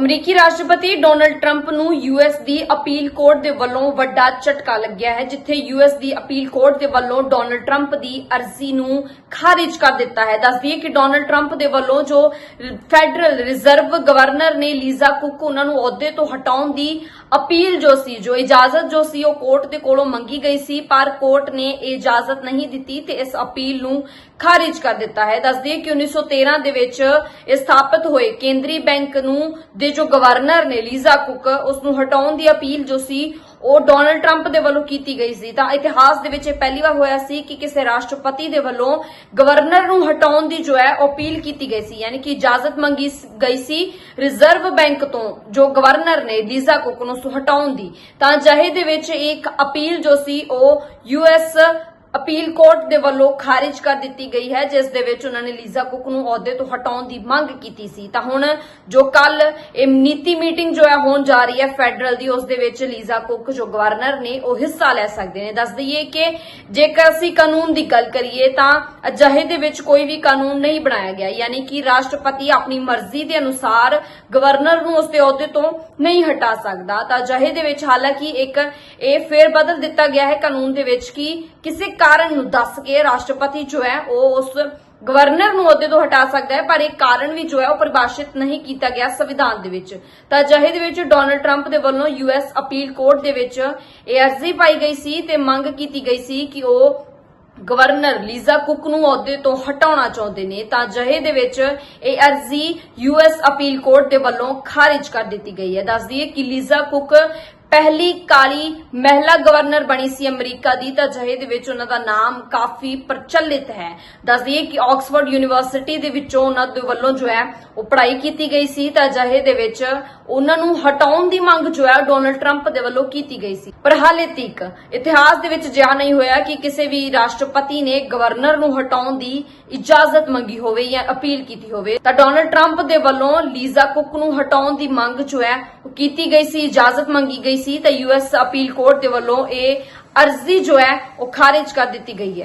ਅਮਰੀਕੀ ਰਾਸ਼ਟਰਪਤੀ Donald Trump ਨੂੰ ਯੂਐਸ ਦੀ ਅਪੀਲ ਕੋਰਟ ਦੇ ਵੱਲੋਂ ਵੱਡਾ ਝਟਕਾ ਲੱਗਿਆ ਹੈ, ਜਿੱਥੇ ਯੂਐਸ ਦੀ ਅਪੀਲ ਕੋਰਟ ਦੇ ਵੱਲੋਂ ਡੋਨਲਡ ਟਰੰਪ ਦੀ ਅਰਜ਼ੀ ਨੂੰ ਖਾਰਿਜ ਕਰ ਦਿੱਤਾ ਹੈ। ਦੱਸਦੀ ਦਈਏ ਕਿ ਡੋਨਲਡ ਟਰੰਪ ਦੇ ਵੱਲੋਂ ਜੋ ਫੈਡਰਲ ਰਿਜ਼ਰਵ ਗਵਰਨਰ ਨੇ ਲੀਜ਼ਾ ਕੁੱਕ ਉਹਨਾਂ ਨੂੰ ਅਹੁਦੇ ਤੋਂ ਹਟਾਉਣ ਦੀ ਅਪੀਲ ਜੋ ਸੀ, ਜੋ ਇਜਾਜ਼ਤ ਜੋ ਸੀ, ਉਹ ਕੋਰਟ ਦੇ ਕੋਲੋਂ ਮੰਗੀ ਗਈ ਸੀ, ਪਰ ਕੋਰਟ ਨੇ ਇਹ ਇਜਾਜ਼ਤ ਨਹੀਂ ਦਿੱਤੀ ਤੇ ਇਸ ਅਪੀਲ ਨੂੰ ਖਾਰਿਜ ਕਰ ਦਿੱਤਾ ਹੈ। ਦੱਸ ਦਈਏ ਕਿ 1913 ਦੇ ਵਿੱਚ ਸਥਾਪਿਤ ਹੋਏ ਕੇਂਦਰੀ ਬੈਂਕ ਨੂੰ ਦੇ ਜੋ ਗਵਰਨਰ ਨੇ ਲੀਜ਼ਾ ਕੁੱਕ ਉਸ ਨੂੰ ਹਟਾਉਣ ਦੀ ਅਪੀਲ ਜੋ ਸੀ, ਉਹ ਡੋਨਲਡ ਟਰੰਪ ਦੇ ਵੱਲੋਂ ਕੀਤੀ ਗਈ ਸੀ। ਤਾਂ ਇਤਿਹਾਸ ਦੇ ਵਿੱਚ ਇਹ ਪਹਿਲੀ ਵਾਰ ਹੋਇਆ ਸੀ ਕਿ ਕਿਸੇ ਰਾਸ਼ਟਰਪਤੀ ਦੇ ਵੱਲੋਂ ਗਵਰਨਰ ਨੂੰ ਹਟਾਉਣ ਦੀ ਜੋ ਹੈ ਅਪੀਲ ਕੀਤੀ ਗਈ ਸੀ। ਯਾਨੀ ਕਿ ਇਜਾਜ਼ਤ ਮੰਗੀ ਗਈ ਸੀ ਰਿਜ਼ਰਵ ਬੈਂਕ ਤੋਂ, ਜੋ ਗਵਰਨਰ ਨੇ ਲੀਜ਼ਾ ਕੁੱਕ ਨੂੰ ਉਸ ਹਟਾਉਣ ਦੀ। ਤਾਂ ਜਹੇ ਦੇ ਵਿੱਚ ਇੱਕ ਅਪੀਲ ਜੋ ਸੀ, ਉਹ ਯੂਐਸ ਅਪੀਲ ਕੋਰਟ ਦੇ ਵੱਲੋਂ ਖਾਰਿਜ ਕਰ ਦਿੱਤੀ ਗਈ ਹੈ, ਜਿਸ ਦੇ ਵਿੱਚ ਉਹਨਾਂ ਨੇ ਲੀਜ਼ਾ ਕੁੱਕ ਨੂੰ ਅਹੁਦੇ ਤੋਂ ਹਟਾਉਣ ਦੀ ਮੰਗ ਕੀਤੀ ਸੀ। ਤਾਂ ਹੁਣ ਜੋ ਕੱਲ ਇਹ ਨੀਤੀ ਮੀਟਿੰਗ ਜੋ ਹੈ, ਹੋਣ ਜਾ ਰਹੀ ਹੈ ਫੈਡਰਲ ਦੀ, ਉਸ ਦੇ ਵਿੱਚ ਲੀਜ਼ਾ ਕੁੱਕ ਜੋ ਗਵਰਨਰ ਨੇ, ਉਹ ਹਿੱਸਾ ਲੈ ਸਕਦੇ ਨੇ। ਦੱਸ ਦਈਏ ਕਿ ਜੇਕਰ ਅਸੀਂ ਕਾਨੂੰਨ ਦੀ ਗੱਲ ਕਰੀਏ, ਤਾਂ ਅਜਿਹੇ ਦੇ ਵਿੱਚ ਕੋਈ ਵੀ ਕਾਨੂੰਨ ਨਹੀਂ ਬਣਾਇਆ ਗਿਆ। ਯਾਨੀ ਕਿ ਰਾਸ਼ਟਰਪਤੀ ਆਪਣੀ ਮਰਜ਼ੀ ਦੇ ਅਨੁਸਾਰ ਗਵਰਨਰ ਨੂੰ ਉਸ ਦੇ ਅਹੁਦੇ ਤੋਂ ਨਹੀਂ ਹਟਾ ਸਕਦਾ। ਤਾਂ ਅਜਿਹੇ ਦੇ ਵਿੱਚ ਹਾਲਾਂਕਿ ਇੱਕ ਇਹ ਫੇਰ ਬਦਲ ਦਿੱਤਾ ਗਿਆ ਹੈ ਕਾਨੂੰਨ ਦੇ ਵਿੱਚ ਕਿ ਕਿਸੇ ਕਾਰਨ ਨੂੰ ਦੱਸ ਕੇ ਰਾਸ਼ਟਰਪਤੀ ਜੋ ਹੈ ਉਹ ਉਸ ਗਵਰਨਰ ਨੂੰ ਅਹੁਦੇ ਤੋਂ ਹਟਾ ਸਕਦਾ ਹੈ, ਪਰ ਇਹ ਕਾਰਨ ਵੀ ਜੋ ਹੈ ਉਹ ਪਰਿਭਾਸ਼ਿਤ ਨਹੀਂ ਕੀਤਾ ਗਿਆ ਸੰਵਿਧਾਨ ਦੇ ਵਿੱਚ। ਤਾਂ ਅਜਿਹੇ ਦੇ ਵਿੱਚ ਡੋਨਲਡ ਟਰੰਪ ਦੇ ਵੱਲੋਂ ਯੂਐਸ ਅਪੀਲ ਕੋਰਟ ਦੇ ਵਿੱਚ ਇਹ ਅਰਜ਼ੀ ਪਾਈ ਗਈ ਸੀ ਤੇ ਮੰਗ ਕੀਤੀ ਗਈ ਸੀ ਕਿ ਉਹ ਗਵਰਨਰ ਲੀਜ਼ਾ ਕੁੱਕ ਨੂੰ ਅਹੁਦੇ ਤੋਂ ਹਟਾਉਣਾ ਚਾਹੁੰਦੇ ਨੇ। ਤਾਂ ਜਹੇ ਦੇ ਵਿੱਚ ਇਹ ਅਰਜ਼ੀ ਯੂਐਸ ਅਪੀਲ ਕੋਰਟ ਦੇ ਵੱਲੋਂ ਖਾਰਿਜ ਕਰ ਦਿੱਤੀ ਗਈ ਹੈ। ਦੱਸ ਦਈਏ ਕਿ ਲੀਜ਼ਾ ਕੁੱਕ ਪਹਿਲੀ ਕਾਲੀ ਮਹਿਲਾ ਗਵਰਨਰ ਬਣੀ ਸੀ ਅਮਰੀਕਾ ਦੀ, ਤਾਂ ਜਹੇ ਦੇ ਵਿੱਚ ਉਹਨਾਂ ਦਾ ਨਾਮ ਕਾਫੀ ਪ੍ਰਚਲਿਤ ਹੈ। ਦੱਸ ਦਈਏ ਕਿ ਆਕਸਫੋਰਡ ਯੂਨੀਵਰਸਿਟੀ ਦੇ ਵਿੱਚੋਂ ਉਹਨਾਂ ਦੇ ਵੱਲੋਂ ਜੋ ਹੈ, ਉਹ ਪੜ੍ਹਾਈ ਕੀਤੀ ਗਈ ਸੀ, ਤਾਂ ਜਹੇ ਦੇ ਵਿੱਚ ਉਹਨਾਂ ਨੂੰ ਹਟਾਉਣ ਦੀ ਮੰਗ ਜੋ ਹੈ, ਡੋਨਲਡ ਟਰੰਪ ਦੇ ਵੱਲੋਂ ਕੀਤੀ ਗਈ ਸੀ। ਪਰ ਹਾਲੇ ਤੱਕ ਇਤਿਹਾਸ ਦੇ ਵਿੱਚ ਜਿਹਾ ਨਹੀਂ ਹੋਇਆ ਕਿ ਕਿਸੇ ਵੀ ਰਾਸ਼ਟਰਪਤੀ ਨੇ ਗਵਰਨਰ ਨੂੰ ਹਟਾਉਣ ਦੀ ਇਜਾਜ਼ਤ ਮੰਗੀ ਹੋਵੇ ਜਾਂ ਅਪੀਲ ਕੀਤੀ ਹੋਵੇ। ਤਾਂ ਡੋਨਲਡ ਟਰੰਪ ਦੇ ਵੱਲੋਂ ਲੀਜ਼ਾ ਕੁੱਕ ਨੂੰ ਹਟਾਉਣ ਦੀ ਮੰਗ ਜੋ ਹੈ, ਉਹ ਕੀਤੀ ਗਈ ਸੀ, ਇਜਾਜ਼ਤ ਮੰਗੀ ਗਈ ਗਈ ਸੀ ਤਾਂ ਯੂਐਸ ਅਪੀਲ ਕੋਰਟ ਦੇ ਵੱਲੋਂ ਇਹ ਅਰਜ਼ੀ ਜੋ ਹੈ ਉਹ ਖਾਰਿਜ ਕਰ ਦਿੱਤੀ ਗਈ ਹੈ।